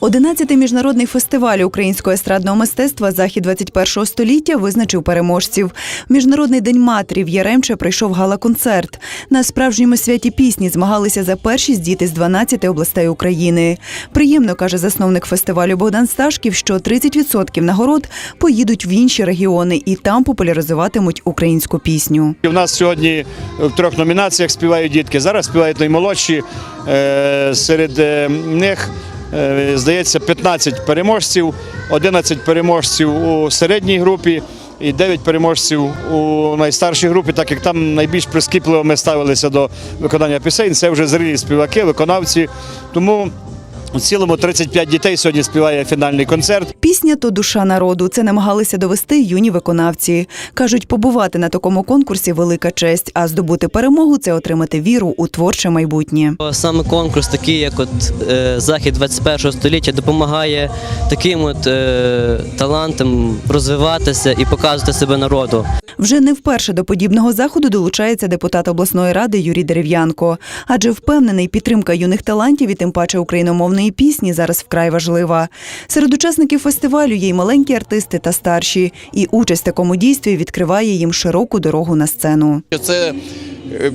Одинадцятий міжнародний фестиваль українського естрадного мистецтва Захід 21-го століття визначив переможців. Міжнародний день матері в Яремче прийшов гала-концерт. На справжньому святі пісні змагалися за першість діти з 12 областей України. Приємно каже засновник фестивалю Богдан Сташків, що 30% нагород поїдуть в інші регіони і там популяризуватимуть українську пісню. У нас сьогодні в трьох номінаціях співають дітки. Зараз співають наймолодші. Е, Серед е, них, здається, 15 переможців, 11 переможців у середній групі і 9 переможців у найстаршій групі, так як там найбільш прискіпливо ми ставилися до виконання пісень. Це вже зрілі співаки, виконавці. Тому у цілому 35 дітей сьогодні співає фінальний концерт. Пісня то душа народу. Це намагалися довести юні виконавці. кажуть, побувати на такому конкурсі велика честь, а здобути перемогу це отримати віру у творче майбутнє. Саме конкурс, такий як от е, захід 21 століття, допомагає таким от е, талантам розвиватися і показувати себе народу. Вже не вперше до подібного заходу долучається депутат обласної ради Юрій Дерев'янко, адже впевнений, підтримка юних талантів і тим паче україномовної пісні зараз вкрай важлива. Серед учасників фестивалю є й маленькі артисти та старші, і участь в такому дійстві відкриває їм широку дорогу на сцену. це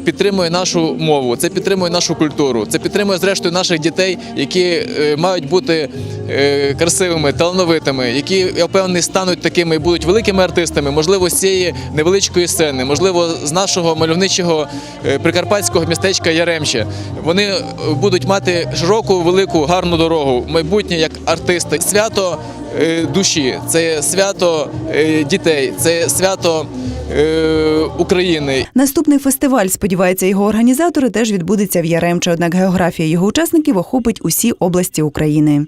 підтримує нашу мову, це підтримує нашу культуру, це підтримує зрештою наших дітей, які е, мають бути е, красивими, талановитими, які я впевнений стануть такими і будуть великими артистами, можливо, з цієї невеличкої сцени, можливо, з нашого мальовничого е, прикарпатського містечка Яремче. Вони е, будуть мати широку, велику, гарну дорогу майбутнє як артисти. Свято е, душі, це свято е, дітей, це свято е, України. Наступний фестиваль, сподіваються його організатори, теж відбудеться в Яремче. Однак географія його учасників охопить усі області України.